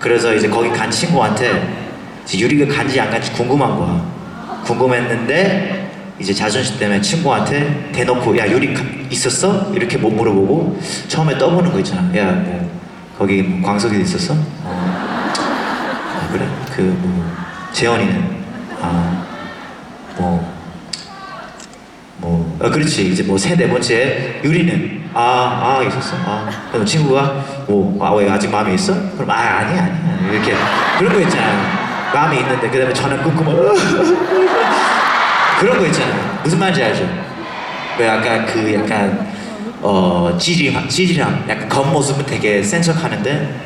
그래서 이제 거기 간 친구한테 유리가 간지 안 간지 궁금한 거야. 궁금했는데 이제 자존심 때문에 친구한테 대놓고 야 유리 가- 있었어? 이렇게 못 물어보고 처음에 떠보는 거 있잖아. 야 뭐 거기 뭐 광석이 있었어? 어. 아, 그래? 그 뭐 재현이는 아뭐 뭐, 어, 그렇지. 이제 뭐 세 네 번째 유리는 아, 아 있었어. 아, 그럼 친구가 뭐, 아, 왜 아직 마음에 있어? 그럼 아, 아니야, 아니야. 이렇게 그런 거 있잖아. 마음에 있는데 그다음에 전화 끊고 막 그런 거 있잖아. 무슨 말인지 알죠? 그 약간 그 약간 어 찌질함, 찌질함, 약간 겉모습은 되게 센 척하는데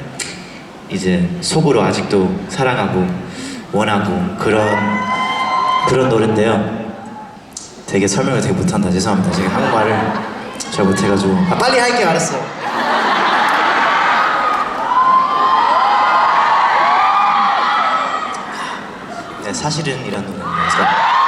이제 속으로 아직도 사랑하고 원하고 그런 그런 노래인데요. 되게 설명을 되게 못한다. 죄송합니다. 제가 한국말을 잘 못해가지고. 아 빨리 할게 알았어 네 사실은 이란 노래입니다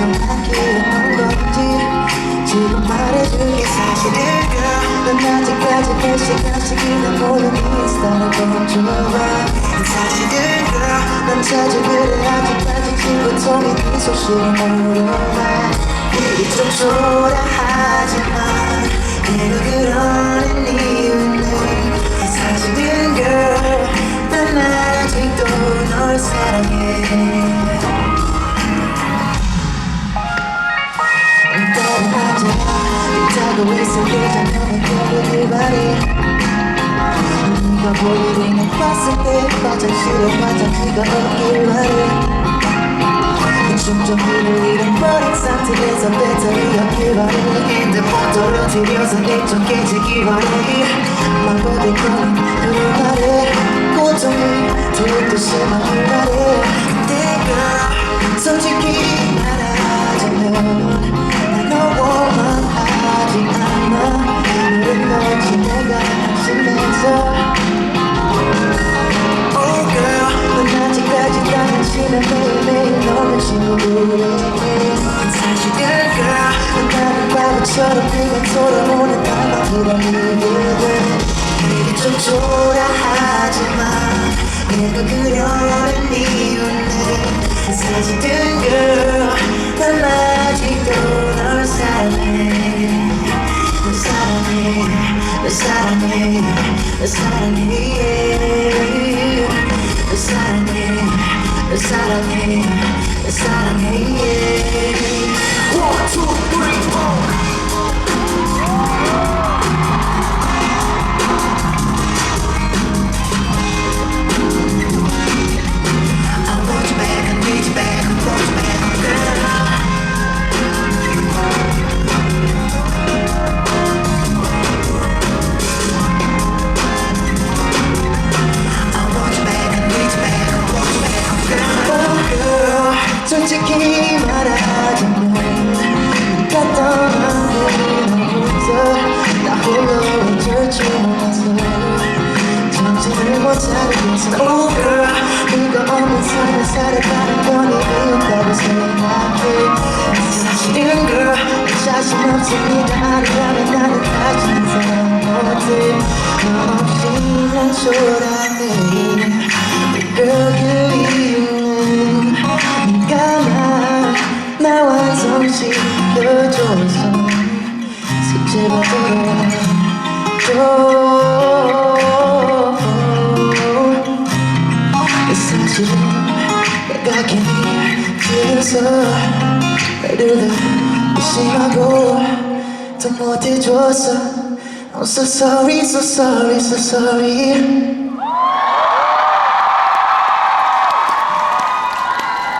정확히 어떤 건지 지금 말해줄게 사실은 넌 아직까지 몇 시간씩이나 모르는 인스타를 멈춰봐 사실은 넌 자주 그래 아직까지 친구통이 네 소식을 물어봐. 일이 좀 초라하지만 내가 그러는 이유는 사실은 girl 난 아직도 널 사랑해 있다고 있을 예전에는 겨울이 바래 네가 보이는 봤을 때 화장실에 화장지가 없길 바래. 충전기를 잃어버린 상태에서 배터리 없길 바래. 핸드폰 떨어뜨려서 내좀 깨지길 바래. 말보다 꺼낸 그를 바래 고통이 더욱더 심하길 바래 내가 바보처럼 네가 돌아오는 날만 기다리게 일이 좀 초라하지만 내가 그려는 이유는 사실은 girl 난 아직도 널 사랑해. 널 사랑해. 널 사랑해. 널 사랑해. 널 사랑해. 널 사랑해. 널 사랑해. One, 건 이유다고 생각해 사실은 girl 자신 네가 아니라면 나는 다시는 사람 못해 너 없이 난 초라해 그 이유는 네가 나, 나 완성시켜줘서 스치고 돌아줘 사실은 괜히 그래서 나를 더 의심하고 더 못해줬어 I'm so sorry so sorry so sorry